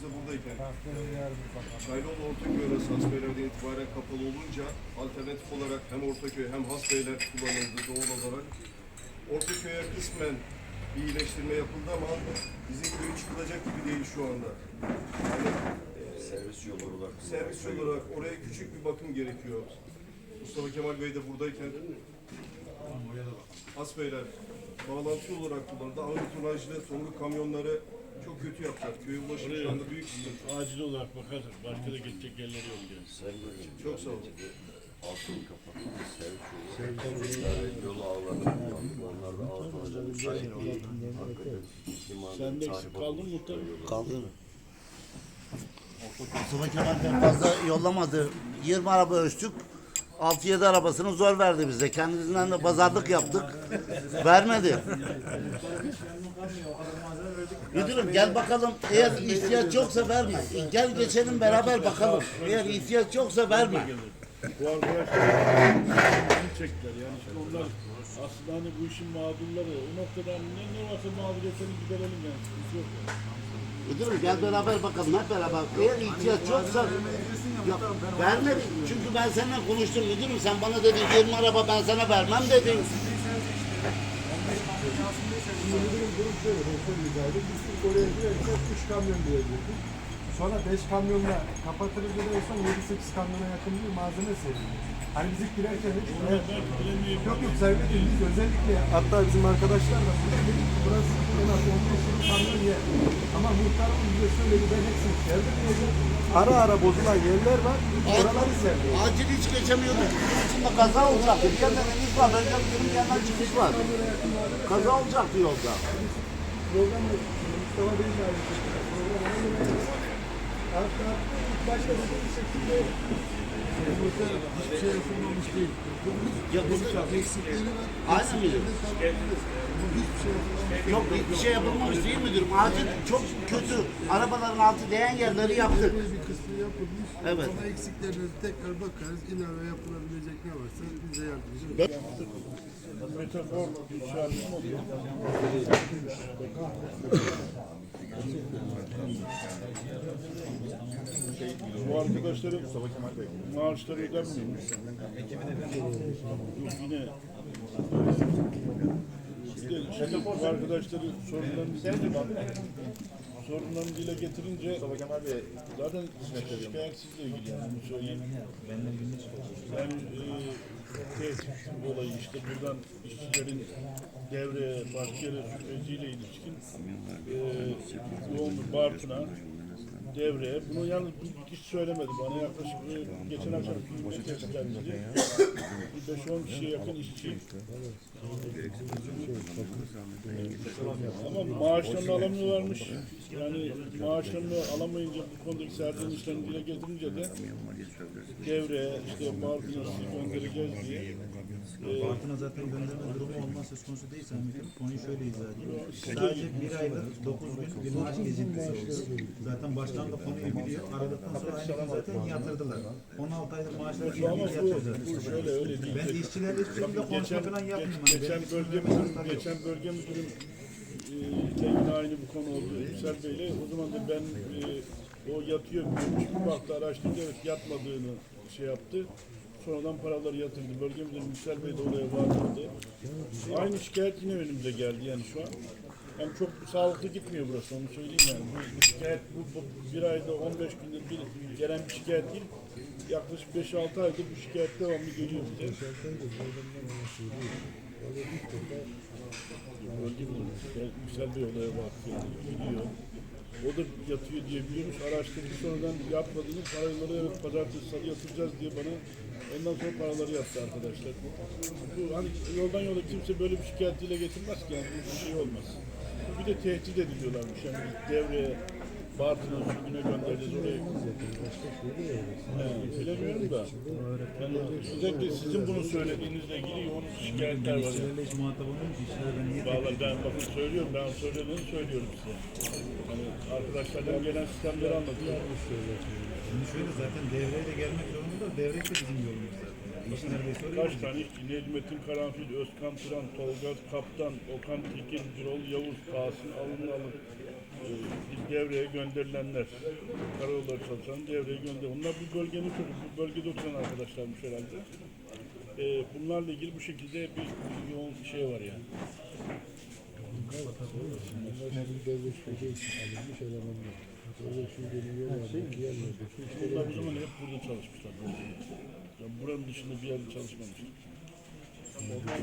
biz de buradayken Çaylıoğlu Ortaköy arası Hasbeyler'den itibaren kapalı olunca alternatif olarak hem Ortaköy hem Hasbeyler kullanıldı doğal olarak. Ortaköy'e kısmen bir iyileştirme yapıldı ama bizim köy çıkılacak gibi değil şu anda. Yani Servis yolu olarak. servis olarak oraya küçük bir bakım gerekiyor. Mustafa Kemal Bey de buradayken Hasbeyler bağlantı olarak kullanıldı. Ağır tonajlı tomruk kamyonları çok kötü yapacak. Köye ulaşım şu anda büyük sıkıntı. Acil olarak bakarsak başka da gidecek yerleri yok yani. Çok sağ olun. Altını kapatıldı. Servis yolu. Kullandık. Onlar da ağır olacak. Müsait değil. Hakikaten. Sen de eksik kaldın muhtarım. Kaldı mı? Mustafa Kemal'den fazla yollamadı. 20 araba ölçtük. 6-7 arabasını zor verdi bize. Kendisinden de pazarlık yaptık. Vermedi. Müdürüm gel bakalım. Eğer ihtiyaç yoksa verme. Gel geçelim beraber bakalım. Eğer ihtiyaç yoksa verme. Aslında hani bu işin mağdurları o noktadan ne, ne varsa mağduriyetlerini giderelim yani sıkıntı yok yani. Müdürüm gel beraber bakalım hep beraber. Eğer ihtiyaç yoksa ya, vermedi. Çünkü ben seninle konuştum müdürüm. Sen bana dedin 20 araba ben sana vermem dedin. Müdürün durum şöyle, ben edeyim. Biz oraya girerken 3 kamyon diye girdik. Sonra 5 kamyonla kapatırız son 7-8 kamyona yakın bir malzeme seriliyor. Hani biz ilk girerken hiç bilemeyebilir. Yok yok servis biz özellikle hatta bizim arkadaşlar da burada dedik ki burası en az 15-20 kamyon yer. Ama muhtarımız bize söyledi ben hepsini serdirmeyeceğim. Ara ara bozulan yerler var. Oraları serdim. Acil hiç geçemiyorduk. Bunun içinde kaza olacaktı. Bir yandan deniz var. Benim benim yandan çıkış var. Kaza olacaktı yolda. Program da Mustafa Bey'in de aynı şekilde. Program ona göre Başta dediğim şekilde hiçbir şey yapılmamış değil. Ya bu Aynı mı? Yok bir şey yapılmamış değil müdürüm? Acil çok kötü. Arabaların altı değen yerleri yaptık. bir kısmı yapılmış. Evet. Sonra eksiklerine tekrar bakarız. İlave yapılabilecek ne varsa bize yardımcı olun. Metafor bir çağrışım oluyor. Bu arkadaşların maaşları ödenmiyormuş. Yok yine işte, şimdi bu arkadaşları sorunlarını sorunlarını dile getirince zaten şikayetsizle ilgili yani söyleyeyim. Yani e, tehdit olayı işte buradan işçilerin devreye başka yere süreciyle ilişkin e, yoğun bir Bartın'a devreye. Bunu yalnız bir kişi söylemedi bana yaklaşık e, geçen akşam bir tespit gelmişti. Bir 5-10 kişiye yakın işçi. Ama maaşlarını alamıyorlarmış. Yani maaşlarını alamayınca bu konudaki serzenişlerini dile getirince de devreye işte sizi göndereceğiz diye Bartın'a zaten gönderme durumu olma söz konusu değil Sayın Müdürüm. Konuyu şöyle izah edeyim. Sadece bir aydır 9 gün bir maaş gecikmesi oldu. Zaten baştan da konuyu biliyor. Aradıktan sonra aynı gün zaten yatırdılar. 16 aylık maaşları Ama şimdi bu, şöyle öyle değil. Ben işçilerle hiçbir şekilde konuşma falan yapmıyorum. Hani geçen benim bölge müdürüm, geçen bölge müdürüm yine aynı bu konu oldu. Yüksel Bey'le o zaman da ben e, o yatıyor. Bir baktı araştırdı evet yatmadığını şey yaptı. Sonradan paraları yatırdı. Bölge müdürüm Yüksel Bey de olaya vardırdı. Aynı şikayet yine önümüze geldi yani şu an. Yani çok sağlıklı gitmiyor burası onu söyleyeyim yani. Bu, bu şikayet bu, bu bir ayda 15 gündür bir gelen bir şikayet değil. Yaklaşık 5-6 aydır bu şikayet devamlı geliyor bize. Bölge müdürü Yüksel Bey olaya bakıyor, biliyor. O da yatıyor diye biliyormuş. Araştırdı sonradan yapmadığını paraları evet pazartesi salı yatıracağız diye bana ondan sonra paraları yattı arkadaşlar. Bu hani yoldan yola kimse böyle bir şikayet dile getirmez ki yani bu bir şey olmaz. Bir de tehdit ediliyorlarmış yani devreye Bartın'a sürgüne göndereceğiz oraya. He, bilemiyorum da. Yani özellikle sizin bunu söylediğinizle ilgili yoğun şikayetler var. İşçiler ben bakın söylüyorum, ben söylediğini söylüyorum size. Hani arkadaşlardan gelen sistemleri anlatıyorum. Şimdi şöyle zaten devreyle gelmek zorunda da devrek de bizim yolumuz Kaç tane? Necmettin Karanfil, Özkan Turan, Tolga Kaptan, Okan Tekin, Birol Yavuz, Tahsin Alınlı Alın. Ee, devreye gönderilenler, karayolları çalışan devreye gönder. Bunlar bu bölgenin çocuğu, bu bölgede oturan arkadaşlarmış herhalde. Ee, bunlarla ilgili bu şekilde bir, bir yoğun şey var yani. Bunlar o zaman hep burada çalışmışlar. Yani buranın dışında bir yerde çalışmamışlar.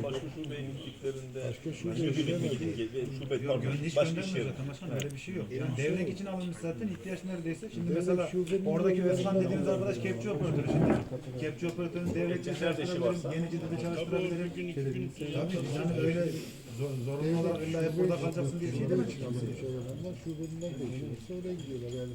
Başka şubeye gittiklerinde başka şubeye şube Yok, pardon, başka zaten başkanım öyle bir şey yok. Yani devrek için alınmış zaten ihtiyaç neredeyse. Şimdi Devlet mesela oradaki Özkan bir dediğimiz arkadaş kepçe operatörü şimdi. Kepçe operatörünün Nerede işi çalıştırabilirim, varsa. Yenici'de de çalıştırabilirim. Tabii yani öyle zor, zorunlu olarak illa burada kalacaksın diye bir şey demedik. Şubeden de işi varsa oraya gidiyorlar yani.